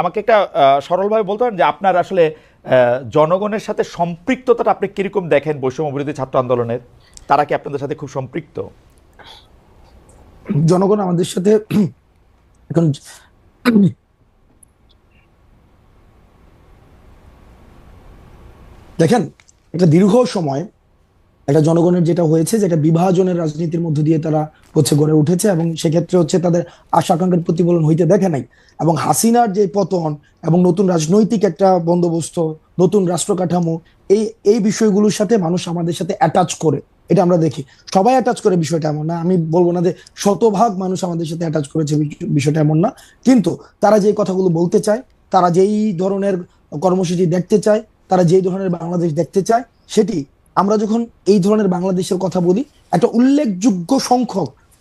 আমাকে একটা সরলভাবে বলতে পারেন যে আপনার আসলে জনগণের সাথে সম্পৃক্ততাটা আপনি কীরকম দেখেন বৈষম্য বিরোধী ছাত্র আন্দোলনের? তারা কি আপনাদের সাথে খুব সম্পৃক্ত? জনগণ আমাদের সাথে এখন দেখেন, একটা দীর্ঘ সময় একটা জনগণের যেটা হয়েছে, যেটা বিভাজনের রাজনীতির মধ্য দিয়ে তারা হচ্ছে গড়ে উঠেছে এবং সেক্ষেত্রে হচ্ছে তাদের আশা আকাঙ্ক্ষার প্রতিফলন হইতে দেখে নাই। এবং হাসিনার যে পতন এবং নতুন রাজনৈতিক একটা বন্দোবস্ত, নতুন রাষ্ট্র কাঠামো, এই এই বিষয়গুলোর সাথে মানুষ আমাদের সাথে অ্যাটাচ করে। এটা আমরা দেখি। সবাই অ্যাটাচ করে বিষয়টা এমন না। আমি বলব না যে শতভাগ মানুষ আমাদের সাথে অ্যাটাচ করেছে বিষয়টা এমন না। কিন্তু তারা যে কথাগুলো বলতে চায়, তারা যেই ধরনের কর্মসূচি দেখতে চায়, তারা যেই ধরনের বাংলাদেশ দেখতে চায়, সেটি আমরা যখন এই ধরনের বাংলাদেশের কথা বলি একটা উল্লেখযোগ্য সংখ্যক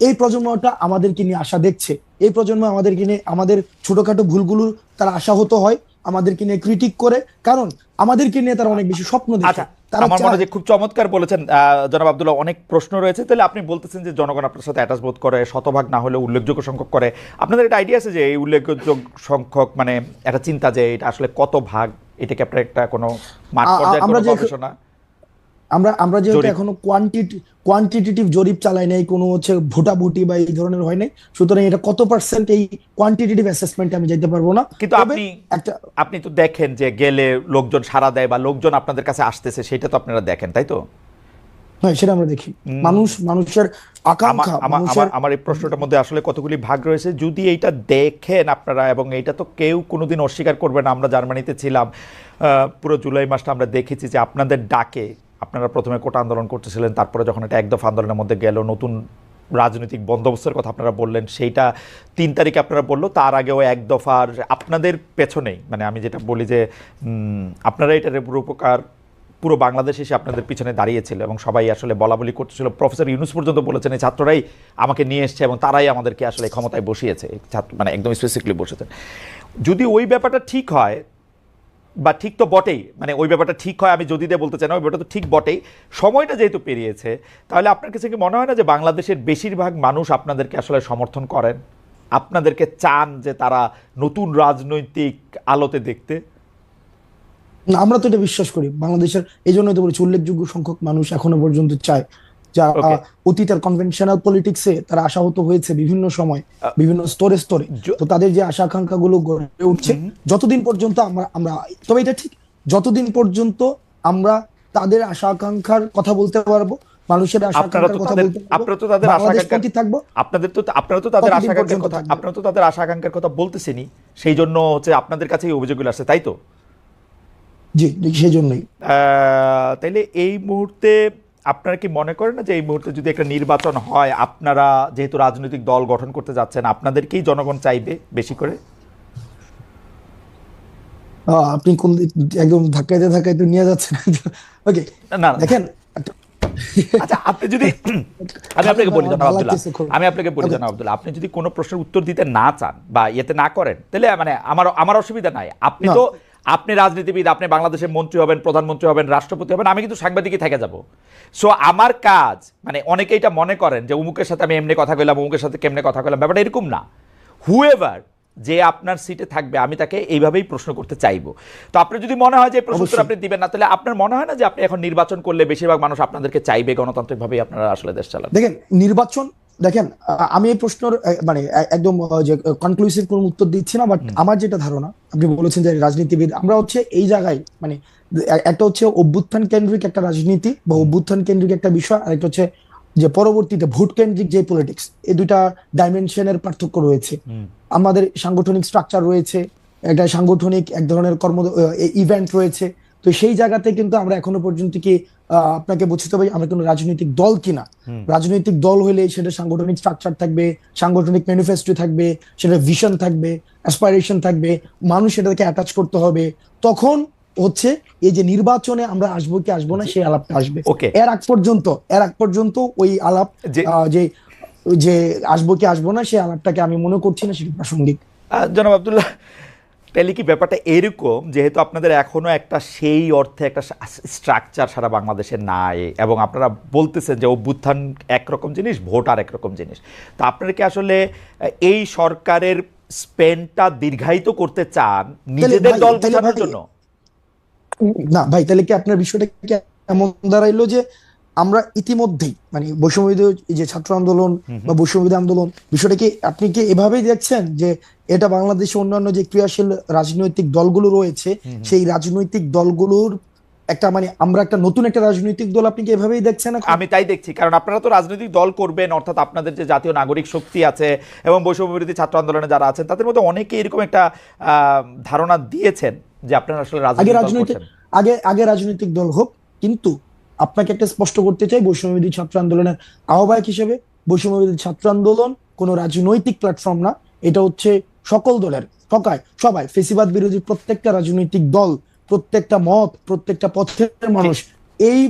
এই প্রজন্মটা আমাদেরকে নিয়ে আশা দেখছে। এই প্রজন্ম আমাদেরকে নিয়ে আমাদের ছোটখাটো ভুলগুলো তারা আশাহত হয় আমাদেরকে নিয়ে ক্রিটিক করে। কারণ আমাদেরকে নিয়ে তারা অনেক বেশি স্বপ্ন দেখে। আচ্ছা আমার মনে যে খুব চমৎকার বলেছেন জনাব আব্দুল্লাহ অনেক প্রশ্ন রয়েছে। তাহলে আপনি বলতেছেন যে জনগণ আপনার সাথে অ্যাটাচ বোধ করে শতভাগ না হলে উল্লেখযোগ্য সংখ্যক করে। আপনাদের একটা আইডিয়া আছে যে এই উল্লেখযোগ্য সংখ্যক মানে একটা চিন্তা যে এটা আসলে কত ভাগ? এটাকে আপনার একটা কোনো মাঠ পর্যায়ে গবেষণা আমরা আমরা যেহেতু। এখনও কোয়ান্টিটি কোয়ান্টিটেটিভ জরিপ চালাই নাই কোনো হচ্ছে ভোটাভুটি বা এই ধরনের হয় নাই সুতরাং এটা কত পার্সেন্ট এই কোয়ান্টিটেটিভ অ্যাসেসমেন্টে আমি যেতে পারব না। কিন্তু আপনি একটা আপনি তো দেখেন যে গেলে লোকজন সাড়া দেয় বা লোকজন আপনাদের কাছে আসতেছে সেটা তো আপনারা দেখেন তাই তো? হ্যাঁ সেটা আমরা দেখি। মানুষ মানুষের আকাঙ্ক্ষা আমার- এই প্রশ্নটার মধ্যে আসলে কতগুলি ভাগ রয়েছে যদি এইটা দেখেন আপনারা এবং এইটা তো কেউ কোনোদিন অস্বীকার করবে না আমরা জার্মানিতে ছিলাম আহ, পুরো জুলাই মাসটা আমরা দেখেছি যে আপনাদের ডাকে আপনারা প্রথমে কোটা আন্দোলন করতেছিলেন, তারপরে যখন এটা এক দফা আন্দোলনের মধ্যে গেল, নতুন রাজনৈতিক বন্দোবস্তের কথা আপনারা বললেন, সেইটা তিন তারিখে আপনারা বলল, তার আগেও এক দফার আপনাদের পেছনেই মানে আমি যেটা বলি যে আপনারা এটার উপকার, পুরো বাংলাদেশ এসে আপনাদের পিছনে দাঁড়িয়েছিল এবং সবাই আসলে বলা বলি করতেছিল। প্রফেসর ইউনুস পর্যন্ত বলেছেন, এই ছাত্ররাই আমাকে নিয়ে এসছে এবং তারাই আমাদেরকে আসলে ক্ষমতায় বসিয়েছে। ছাত্র মানে একদম স্পেসিফিকলি বসেছেন। যদি ওই ব্যাপারটা ঠিক হয় বা ঠিক তো বটেই মানে ওই ব্যাপারটা ঠিক হয়, আমি যদি দিয়ে বলতে চাই না, ওই ব্যাপারটা তো ঠিক বটেই। সময়টা যেহেতু পেরিয়েছে, তাহলে আপনার কাছে কি মনে হয় না যে বাংলাদেশের বেশিরভাগ মানুষ আপনাদেরকে আসলে সমর্থন করেন? আপনাদেরকে চান যে তারা নতুন রাজনৈতিক আলোতে দেখতে? আমরা তো এটা বিশ্বাস করি। বাংলাদেশের, এই জন্যই তো বলেছি উল্লেখযোগ্য সংখ্যক মানুষ এখনও পর্যন্ত চায়। যা. অতীতের কনভেনশনাল পলিটিক্সে তারা আশাহত হয়েছে বিভিন্ন সময় বিভিন্ন স্তরে স্তরে তো তাদের যে আশা আকাঙ্ক্ষা গুলো গড়ে উঠছে যতদিন পর্যন্ত আমরা আমরা তবে এটা ঠিক যতদিন পর্যন্ত আমরা তাদের আশা আকাঙ্ক্ষার কথা বলতে পারব মানুষের আশা তো আকাঙ্ক্ষার কথা তাদের বলতে আপনারা তো তাদের আশা আকাঙ্ক্ষা থাকব আপনাদের তো আপনারা তো তাদের আশা আকাঙ্ক্ষার কথা? আপনারা তো তাদের আশা আকাঙ্ক্ষার কথা বলতেছেনই সেই জন্য হচ্ছে আপনাদের কাছে এই অভিযোগগুলো আসছে তাই তো জি সেই জন্যই আহ, তাইলে এই মুহূর্তে আপনারা কি মনে করেন না যে এই মুহূর্তে যদি একটা নির্বাচন হয় আপনারা যেহেতু রাজনৈতিক দল গঠন করতে যাচ্ছেন আপনাদেরকেই জনগণ চাইবে বেশি করে? আপনি কোন একদম ধাক্কাইতে ধাক্কাইতে নিয়ে যাচ্ছেন? ওকে না, দেখেন আচ্ছা আপনি যদি আমি আপনাকে বলি জানাব আব্দুল্লাহ। আমি আপনাকে বলি Okay. আব্দুল্লাহ আপনি যদি কোনো প্রশ্নের উত্তর দিতে না চান বা ইয়েতে না করেন তাহলে মানে আমার আমার অসুবিধা নাই। আপনি তো আপনি রাজনীতিবিদ আপনি বাংলাদেশের মন্ত্রী হবেন প্রধানমন্ত্রী হবেন রাষ্ট্রপতি হবেন আমি কিন্তু সাংবাদিকই থেকে যাব। সো আমার কাজ মানে অনেকে এটা মনে করেন যে অমুকের সাথে আমি এমনি কথা কইলাম অমুকের সাথে কেমনে কথা কইলাম ব্যাপারটা এরকম না। হুএভার যে আপনার সিটে থাকবে আমি তাকে এইভাবেই প্রশ্ন করতে চাইব। তো আপনার যদি মনে হয় যে প্রশ্ন আপনি দিবেন না তাহলে আপনার মনে হয় না যে আপনি এখন নির্বাচন করলে বেশিরভাগ মানুষ আপনাদেরকে চাইবে গণতান্ত্রিকভাবেই আপনারা আসলে দেশ চালাবেন? দেখেন নির্বাচন দেখেন আমি এই প্রশ্নের মানে একদম যে কনক্লুসিভ কোনো উত্তর দিচ্ছি না বাট আমার যেটা ধারণা আপনি বলেছেন যে রাজনীতিবিদ আমরা হচ্ছে এই জায়গায় মানে একটা হচ্ছে অভ্যুত্থান কেন্দ্রিক একটা রাজনীতি বা অভ্যুত্থান কেন্দ্রিক একটা বিষয় আর একটা হচ্ছে যে পরবর্তীতে ভোট কেন্দ্রিক যে পলিটিক্স এই দুইটা ডাইমেনশনের পার্থক্য রয়েছে। আমাদের সাংগঠনিক স্ট্রাকচার রয়েছে একটা সাংগঠনিক এক ধরনের কর্ম ইভেন্ট রয়েছে তো সেই জায়গাতে কিন্তু আমরা এখনও পর্যন্ত কি আপনাকে বুঝতে হবে আমরা কোনো রাজনৈতিক দল কিনা। রাজনৈতিক দল হলে সেটা সাংগঠনিক স্ট্রাকচার থাকবে সাংগঠনিক ম্যানিফেস্টো থাকবে সেটা ভিশন থাকবে অ্যাসপাইরেশন থাকবে মানুষ সেটাকে অ্যাটাচ করতে হবে। তখন হচ্ছে এই যে নির্বাচনে আমরা আসব কি আসব না সেই আলাপটা আসবে. এর আগ পর্যন্ত এর আগ পর্যন্ত ওই আলাপ যে যে আসব কি আসব না সেই আলাপটাকে আমি মনে করছি না সেটা প্রাসঙ্গিক। জনাব আবদুল্লাহ তাহলে কি ব্যাপারটা এরকম যেহেতু আপনাদের এখনও একটা সেই অর্থে একটা স্ট্রাকচার সারা বাংলাদেশে নাই এবং আপনারা বলতেছেন যে অভ্যুত্থান একরকম জিনিস ভোট আর একরকম জিনিস। তো আপনারা কি আসলে এই সরকারের স্পেনটা দীর্ঘায়িত করতে চান নিজেদের দল বোঝানোর জন্য? না ভাই তাহলে কি আপনার বিষয়টা কি এমন দাঁড়াইলো যে আমরা ইতিমধ্যেই মানে বৈষম্যবিরোধী এই যে ছাত্র আন্দোলন বা বৈষম্যবিরোধী আন্দোলন বিষয়টা কি আপনি কি এভাবেই দেখছেন যে এটা বাংলাদেশে অন্যান্য যে ক্রিয়াশীল রাজনৈতিক দলগুলো রয়েছে সেই রাজনৈতিক দলগুলোর একটা মানে আমরা একটা নতুন একটা রাজনৈতিক দল আপনি কি এভাবেই দেখছেন আমি তাই দেখছি কারণ আপনারা তো রাজনৈতিক দল করবেন অর্থাৎ আপনাদের যে জাতীয় নাগরিক শক্তি আছে এবং বৈষম্য বিরোধী ছাত্র আন্দোলনে যারা আছেন তাদের মধ্যে অনেকে এরকম একটা আহ, ধারণা দিয়েছেন যে আপনারা আসলে আগে রাজনৈতিক আগে আগে রাজনৈতিক দল হোক কিন্তু আপনাকে একটা স্পষ্ট করতে চাই, বৈষম্যবিরোধী ছাত্র আন্দোলনের আহ্বায়ক হিসেবে। বৈষম্যবিরোধী ছাত্র আন্দোলন কোনো রাজনৈতিক প্ল্যাটফর্ম না, এটা হচ্ছে সকল দলের, সকায়, সবাই, ফেসিবাদ বিরোধী প্রত্যেকটা রাজনৈতিক দল, প্রত্যেকটা মত, প্রত্যেকটা পথের মানুষ এই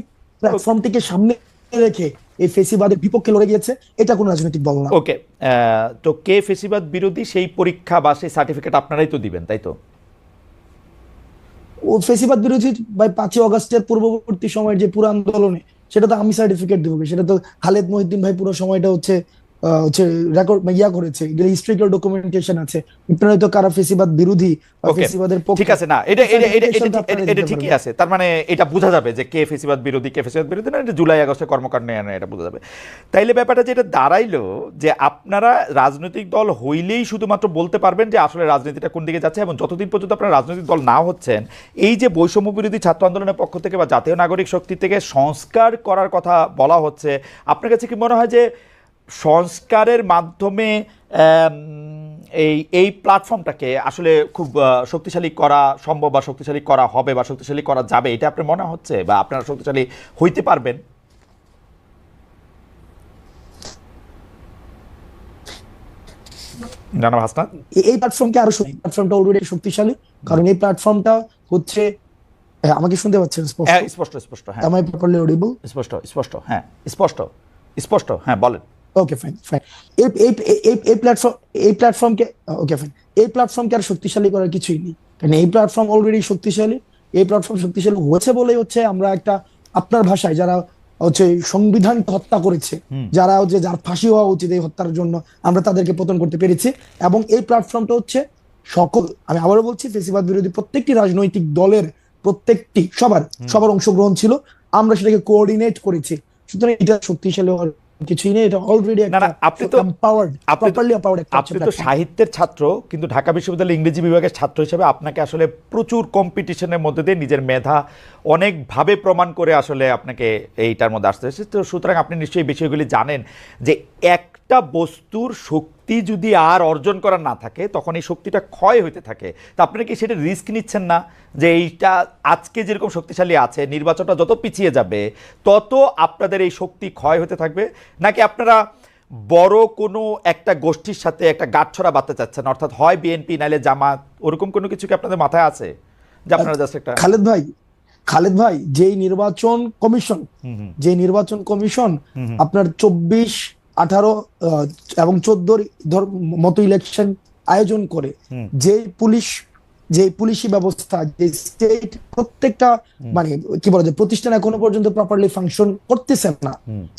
প্ল্যাটফর্মটিকে সামনে রেখে এই ফেসিবাদের বিপক্ষে লড়ে গিয়েছে, এটা কোনো রাজনৈতিক দল না। ওকে তো কে ফেসিবাদ বিরোধী সেই পরীক্ষা বা সেই সার্টিফিকেট আপনারাই তো দিবেন, তাই তো? ফেসিবাদ বিরোধী বাই পাঁচই অগস্টের পূর্ববর্তী সময়ের যে পুরো আন্দোলনে সেটা তো আমি সার্টিফিকেট দেবো। সেটা তো খালেদ মহিউদ্দিন ভাই পুরো সময়টা হচ্ছে হচ্ছে রেকর্ড ইয়া করেছে হিস্ট্রিক্যাল ডকুমেন্টেশন আছে। আপনারা কারা ফেসিবাদ বিরোধী ফেসিবাদের পক্ষে ঠিক আছে না এটা এটা এটা এটা ঠিকই আছে তার মানে এটা বোঝা যাবে যে কে ফেসিবাদ বিরোধী কে ফেসিবাদ বিরোধী না এটা জুলাই কর্মকাণ্ড না এটা বোঝা যাবে। তাইলে ব্যাপারটা যেটা দাঁড়াইলো যে আপনারা রাজনৈতিক দল হইলেই শুধুমাত্র বলতে পারবেন যে আসলে রাজনীতিটা কোন দিকে যাচ্ছে এবং যতদিন পর্যন্ত আপনারা রাজনৈতিক দল না হচ্ছেন এই যে বৈষম্য বিরোধী ছাত্র আন্দোলনের পক্ষ থেকে বা জাতীয় নাগরিক শক্তি থেকে সংস্কার করার কথা বলা হচ্ছে আপনার কাছে কি মনে হয় যে সংস্কারের মাধ্যমে এই এই প্ল্যাটফর্মটাকে আসলে খুব শক্তিশালী করা সম্ভব বা শক্তিশালী করা হবে বা শক্তিশালী করা যাবে এটা আপনার মনে হচ্ছে বা আপনারা শক্তিশালী হইতে পারবেন? জানাব হাসনাত? এই প্ল্যাটফর্মকে আরও প্ল্যাটফর্মটা অলরেডি শক্তিশালী কারণ এই প্ল্যাটফর্মটা হচ্ছে আমাকে শুনতে পাচ্ছেন স্পষ্ট? হ্যাঁ স্পষ্ট স্পষ্ট হ্যাঁ। Am I properly audible? স্পষ্ট স্পষ্ট হ্যাঁ স্পষ্ট স্পষ্ট হ্যাঁ বলেন। ওকে ফাইন ফাইন এই এই এই প্ল্যাটফর্ম এই প্ল্যাটফর্মকে ওকে ফাইন এই প্ল্যাটফর্মকে আর শক্তিশালী করার কিছুই নেই। কারণ এই প্ল্যাটফর্ম অলরেডি শক্তিশালী। এই প্ল্যাটফর্ম শক্তিশালী হয়েছে বলেই হচ্ছে আমরা একটা আপনার ভাষায় যারা হচ্ছে সংবিধান হত্যা করেছে যারা হচ্ছে যার ফাঁসি হওয়া উচিত এই হত্যার জন্য আমরা তাদেরকে পতন করতে পেরেছি। এবং এই প্ল্যাটফর্মটা হচ্ছে সকল আমি আবারও বলছি ফেসিবাদ বিরোধী প্রত্যেকটি রাজনৈতিক দলের প্রত্যেকটি সবার সবার অংশগ্রহণ ছিল। আমরা সেটাকে কোঅর্ডিনেট করেছি। সুতরাং এটা শক্তিশালী হওয়ার কিছুই নেই এটা অলরেডি আপনি তো- এম্পাওয়ার্ড আপনি তো- প্রপারলি এম্পাওয়ার্ড আপনি তো সাহিত্যের ছাত্র কিন্তু ঢাকা বিশ্ববিদ্যালয়ের ইংরেজি বিভাগের ছাত্র হিসেবে আপনাকে আসলে প্রচুর কম্পিটিশনের মধ্যে দিয়ে নিজের মেধা অনেকভাবে প্রমাণ করে আসলে আপনাকে এইটার মধ্যে আসতে হয়েছে। তো সুতরাং আপনি নিশ্চয়ই বিষয়গুলি জানেন যে একটা বস্তুর শক্তি যদি আর অর্জন করার না থাকে তখন এই শক্তিটা ক্ষয় হইতে থাকে। তা আপনারা কি সেটা রিস্ক নিচ্ছেন না? যে এইটা আজকে যেরকম শক্তিশালী আছে নির্বাচনটা যত পিছিয়ে যাবে তত আপনাদের এই শক্তি ক্ষয় হতে থাকবে। নাকি আপনারা বড় কোনো একটা গোষ্ঠীর সাথে একটা গাঁটছড়া বাঁধতে চাচ্ছেন? অর্থাৎ হয় বিএনপি নাইলে জামাত ওরকম কোনো কিছু কি আপনাদের মাথায় আছে? যে আপনারা জাস্ট একটা খালেদ ভাই খালেদ ভাই যেই নির্বাচন কমিশন যে নির্বাচন কমিশন আপনার চব্বিশ আঠারো এবং চোদ্দোর মতো ইলেকশন আয়োজন করে। যে পুলিশ যে পুলিশি ব্যবস্থা যে স্টেট প্রত্যেকটা মানে কি বলা যায় প্রতিষ্ঠান এখনও পর্যন্ত প্রপারলি ফাংশন করতেছে না।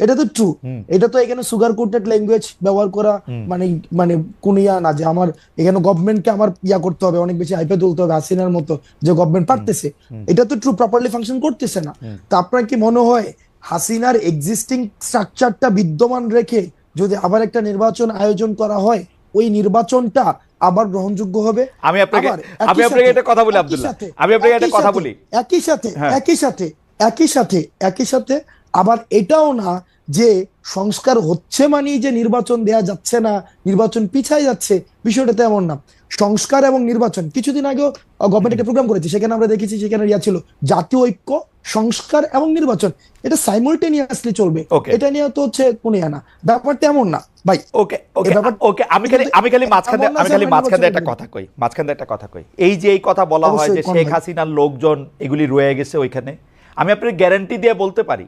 এটা তো ট্রু এটা তো এখানে সুগার কোটেড ল্যাঙ্গুয়েজ ব্যবহার করা মানে মানে কোন ইয়া না যে আমার এখানে গভর্নমেন্টকে আমার ইয়া করতে হবে অনেক বেশি হাইপে তুলতে হবে হাসিনার মতো যে গভর্নমেন্ট পারতেছে। এটা তো ট্রু প্রপারলি ফাংশন করতেছে না। তা আপনার কি মনে হয় হাসিনার এক্সিস্টিং স্ট্রাকচারটা বিদ্যমান রেখে যদি আবার একটা নির্বাচন আয়োজন করা হয় ওই নির্বাচনটা আবার গ্রহণযোগ্য হবে আমি আপনাকে- আমি আপনাকে একটা কথা বলি, আব্দুল্লাহ। আমি আপনাকে একটা কথা বলি। একই সাথে। একই সাথে একই সাথে একই সাথে আবার এটাও না যে সংস্কার হচ্ছে মানেই যে নির্বাচন দেয়া যাচ্ছে না নির্বাচন পিছায় যাচ্ছে বিষয়টা তেমন না। সংস্কার এবং নির্বাচন কিছুদিন আগেও গভর্নমেন্ট একটা প্রোগ্রাম করেছে সেখানে আমরা দেখেছি সেখানে ইয়া ছিল জাতীয় ঐক্য সংস্কার এবং নির্বাচন। এটা সাইমultaneously চলবে। এটা নিয়ে তো হচ্ছে কোনো না। ব্যাপারটা এমন না ভাই। ওকে ওকে ওকে আমি খালি আমি খালি মাঝখানে আমি খালি মাঝখানে একটা কথা কই মাঝখানে একটা কথা কই। এই যে এই কথা বলা হয় যে শেখ হাসিনার লোকজন এগুলি রয়ে গেছে ওইখানে। আমি আপনার গ্যারান্টি দিয়ে বলতে পারি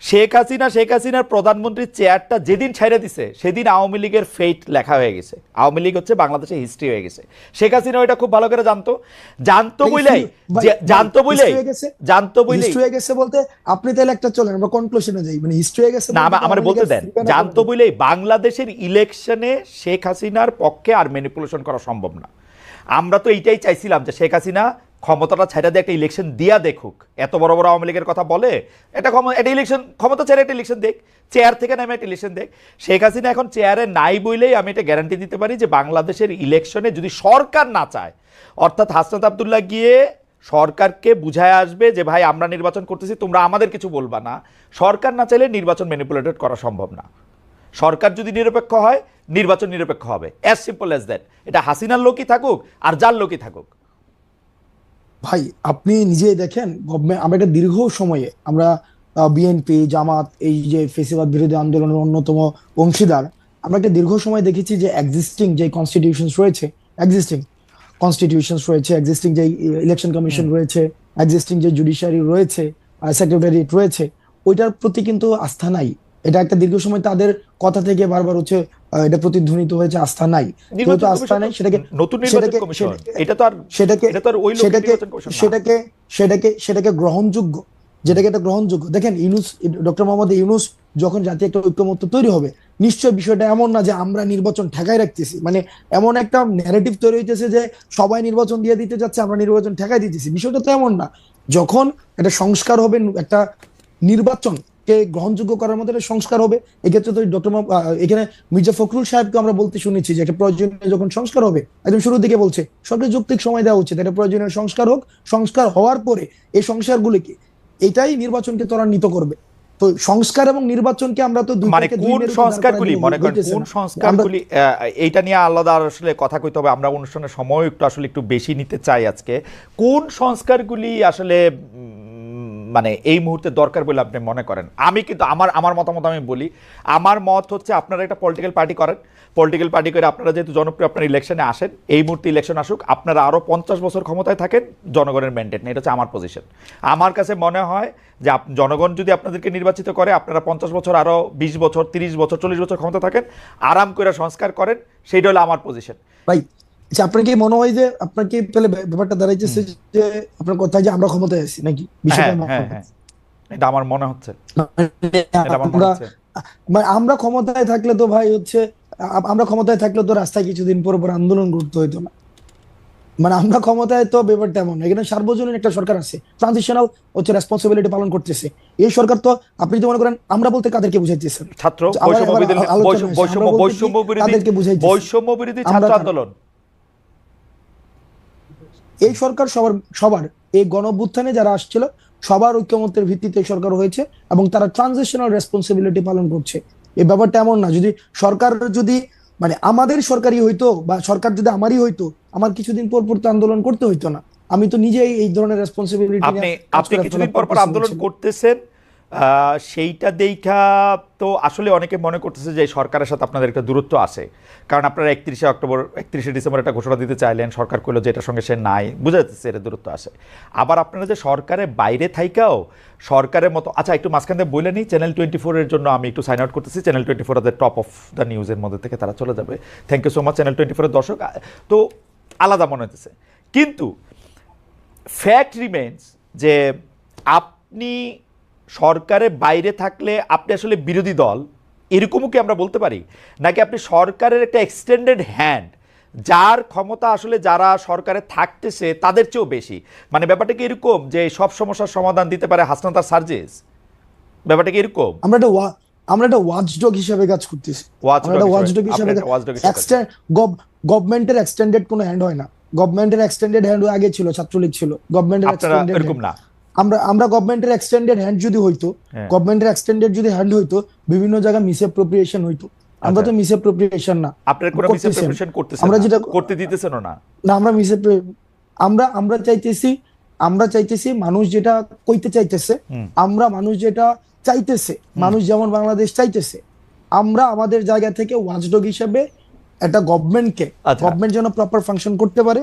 শেখ হাসিনা শেখ হাসিনার প্রধানমন্ত্রীর চেয়ারটা যেদিন ছেড়ে দিছে সেদিন আওয়ামী লীগের ফেট লেখা হয়ে গেছে। আওয়ামী লীগ হচ্ছে বাংলাদেশের হিস্ট্রি হয়ে গেছে। শেখ হাসিনা ওইটা খুব ভালো করে জানতো। জানতো বইলাই জানতো বইলাই? জানতো বইলাই। হিস্ট্রি হয়ে গেছে বলতে আপনি তাহলে একটা চলেন আমরা কনক্লুশনে যাই। মানে হিস্ট্রি হয়ে গেছে না আমার বলতে দেন জানতো বলতে- বাংলাদেশের ইলেকশনে শেখ হাসিনার পক্ষে আর ম্যানিপুলেশন করা সম্ভব না। আমরা তো এইটাই চাইছিলাম যে শেখ হাসিনা ক্ষমতাটা ছেড়ে দিয়ে একটা ইলেকশন দিয়া দেখুক। এত বড় বড় আওয়ামী লীগের কথা বলে, এটা ক্ষম- একটা ইলেকশন ক্ষমতা ছেড়ে একটা ইলেকশন দেখ চেয়ার থেকে নামে একটা ইলেকশন দেখ। শেখ হাসিনা এখন চেয়ারে নাই বইলেই আমি এটা গ্যারান্টি দিতে পারি যে বাংলাদেশের ইলেকশনে যদি সরকার না চায়, অর্থাৎ হাসনাত আবদুল্লাহ গিয়ে সরকারকে বুঝায় আসবে যে, ভাই, আমরা নির্বাচন করতেছি, তোমরা আমাদের কিছু বলবা না। সরকার না চাইলে নির্বাচন ম্যানিপুলেটেড করা সম্ভব না। সরকার যদি নিরপেক্ষ হয়, নির্বাচন নিরপেক্ষ হবে। অ্যাজ সিম্পল অ্যাজ দ্যাট এটা হাসিনার লোকই থাকুক আর যার লোকই থাকুক। ভাই আপনি নিজেই দেখেন গভর্নমেন্ট আমরা একটা দীর্ঘ সময়ে আমরা বিএনপি জামাত এই যে ফেসিবাদ বিরোধী আন্দোলনের অন্যতম অংশীদার আমরা একটা দীর্ঘ সময় দেখেছি যে এক্সিস্টিং যে কনস্টিটিউশন রয়েছে এক্সিস্টিং কনস্টিটিউশনস রয়েছে এক্সিস্টিং যে ইলেকশন কমিশন রয়েছে এক্সিস্টিং যে জুডিশিয়ারি রয়েছে সেক্রেটারিয়েট রয়েছে ওইটার প্রতি কিন্তু আস্থা নাই। এটা একটা দীর্ঘ সময় তাদের কথা থেকে বারবার হচ্ছে এটা প্রতিধ্বনিত হয়েছে আস্থা নাই। যেহেতু আস্থা নাই সেটাকে নতুন সেটাকে- এটা তো আর সেটাকে সেটাকে নির্বাচন। সেটাকে সেটাকে সেটাকে গ্রহণযোগ্য যেটাকে এটা গ্রহণযোগ্য। দেখেন ইউনুস ডক্টর মোহাম্মদ ইউনুস যখন জাতীয় একটা ঐক্যমত্য তৈরি হবে নিশ্চয় বিষয়টা এমন না যে আমরা নির্বাচন ঠেকাই রাখতেছি। মানে এমন একটা ন্যারেটিভ তৈরি হইতেছে যে সবাই নির্বাচন দিয়ে দিতে যাচ্ছে আমরা নির্বাচন ঠেকাই দিতেছি। বিষয়টা তো এমন না। যখন একটা সংস্কার হবে একটা নির্বাচনকে গ্রহণযোগ্য করার মধ্যে একটা সংস্কার হবে। এক্ষেত্রে তো ডক্টর এখানে মির্জা ফখরুল সাহেবকে আমরা বলতে শুনেছি যে একটা প্রয়োজনীয় যখন সংস্কার হবে একদম শুরুর দিকে বলছে সরকার যৌক্তিক সময় দেওয়া উচিত। একটা প্রয়োজনীয় সংস্কার হোক সংস্কার হওয়ার পরে এই সংস্কারগুলিকে এটাই নির্বাচনকে ত্বরান্বিত করবে। তো সংস্কার এবং নির্বাচনকে আমরা তো মানে কোন সংস্কারগুলি? মনে করেন কোন সংস্কারগুলি এইটা নিয়ে আলাদা আসলে কথা কইতে হবে। আমরা অনুষ্ঠানের সময় একটু আসলে একটু বেশি নিতে চাই আজকে। কোন সংস্কারগুলি আসলে মানে এই মুহূর্তে দরকার বলে আপনি মনে করেন। আমি কিন্তু আমার আমার মতামত আমি বলি, আমার মত হচ্ছে আপনারা একটা পলিটিক্যাল পার্টি করেন। পলিটিক্যাল পার্টি করে আপনারা যেহেতু জনপ্রিয়, আপনার ইলেকশনে আসেন, এই মুহূর্তে ইলেকশন আসুক, আপনারা আরও পঞ্চাশ বছর ক্ষমতায় থাকেন, জনগণের ম্যান্ডেট নেই এটা হচ্ছে আমার পজিশন আমার কাছে মনে হয় যে জনগণ যদি আপনাদেরকে নির্বাচিত করে, আপনারা পঞ্চাশ বছর আরও বিশ বছর, তিরিশ বছর, চল্লিশ বছর ক্ষমতা থাকেন, আরাম করে সংস্কার করেন, সেইটা হলো আমার পজিশন ভাই আচ্ছা আপনার কি মনে হয় যে আপনার কি তাহলে ব্যাপারটা দাঁড়াইতেছে যে আপনার কথা যে আমরা ক্ষমতায় আছি নাকি? হ্যাঁ? হ্যাঁ হ্যাঁ। এটা আমার মনে হচ্ছে। মনে আমরা মানে আমরা ক্ষমতায় থাকলে তো ভাই হচ্ছে আমরা ক্ষমতায় থাকলে তো রাস্তায় কিছুদিন পর পর আন্দোলন করতে হইতো না। মানে আমরা ক্ষমতায় তো ব্যাপারটা এমন এখানে সার্বজনীন একটা সরকার আছে ট্রানজিশনাল হচ্ছে রেসপন্সিবিলিটি পালন করতেছে। এই সরকার তো আপনি তো মনে করেন আমরা বলতে কাদেরকে বুঝাইতেছেন ছাত্র বৈষম্য বিরোধী বৈষম্য- বিরোধী। বৈষম্য বিরোধী ছাত্র আন্দোলন। এই সরকার সবার সবার এই গণ যারা আসছিল সবার ঐক্যমতের ভিত্তিতে সরকার হয়েছে এবং তারা ট্রানজিশনাল রেসপন্সিবিলিটি পালন করছে। এই ব্যাপারটা এমন না যদি সরকার যদি মানে আমাদের সরকারই হইতো বা সরকার যদি আমারই হইতো আমার কিছুদিন পর পর তো আন্দোলন করতে হইতো না। আমি তো নিজেই এই ধরনের রেসপন্সিবিলিটি আপনি আপনি কিছুদিন পর পর আন্দোলন করতেছেন সেইটা দেখা তো আসলে অনেকে মনে করতেছে যে সরকারের সাথে আপনাদের একটা দূরত্ব আছে। কারণ আপনারা একত্রিশে অক্টোবর, একত্রিশে ডিসেম্বর একটা ঘোষণা দিতে চাইলেন, সরকার করল যে এটার সঙ্গে সে নাই, বুঝা যাচ্ছে এটা দূরত্ব আছে। আবার আপনারা যে সরকারের বাইরে থাইকাও সরকারের মতো আচ্ছা একটু মাঝখান বলে নিই চ্যানেল টোয়েন্টি ফোরের জন্য আমি একটু সাইন আউট করতেছি channel twenty four top of the নিউজের মধ্যে থেকে তারা চলে যাবে। Thank you so much channel twenty ফোরের দর্শক। তো আলাদা মনে হতেছে কিন্তু ফ্যাক্ট রিমেন্স যে আপনি সরকারের বাইরে থাকলে আপনি আসলে বিরোধী দল এরকমও কি আমরা বলতে পারি? নাকি আপনি সরকারের একটা এক্সটেন্ডেড হ্যান্ড যার ক্ষমতা আসলে যারা সরকারে থাকতেছে তাদের চেয়েও বেশি? মানে ব্যাপারটা কি এরকম যে সব সমস্যার সমাধান দিতে পারে হাসনাত আর সার্জেস? ব্যাপারটা কি এরকম? আমরা একটা আমরা একটা ওয়াচডগ হিসেবে কাজ করতেছি। ওয়াচডগ হিসেবে গভর্নমেন্টের এক্সটেন্ডেড কোনো হ্যান্ড হয় না। গভর্নমেন্টের এক্সটেন্ডেড হ্যান্ড আগে ছিল ছাত্রলীগ ছিল। গভর্নমেন্টের এক্সটেন্ডেড এরকম না। আমরা আমরা গভর্নমেন্টের এক্সটেন্ডেড হ্যান্ড যদি হইতো হ্যাঁ। গভর্নমেন্টের এক্সটেন্ডেড যদি হ্যান্ড হইতো বিভিন্ন জায়গায় মিস অ্যাপ্রোপ্রিয়েশন হইতো আমরা আচ্ছা। তো মিসঅ্যাপ্রোপ্রিয়েশন না আপনার কোনো করতেছেন। মিসঅ্যাপ্রিপারেশন করতেছেন আমরা যেটা করতে দিতেছেন না না আমরা মিসঅ্যাপ্রো আমরা আমরা চাইতেছি আমরা চাইতেছি মানুষ যেটা কইতে চাইতেছে আমরা মানুষ যেটা চাইতেছে মানুষ যেমন বাংলাদেশ চাইতেছে আমরা আমাদের জায়গা থেকে ওয়াচডগ হিসেবে একটা গভর্নমেন্টকে আচ্ছা। গভর্নমেন্ট যেন প্রপার ফাংশন করতে পারে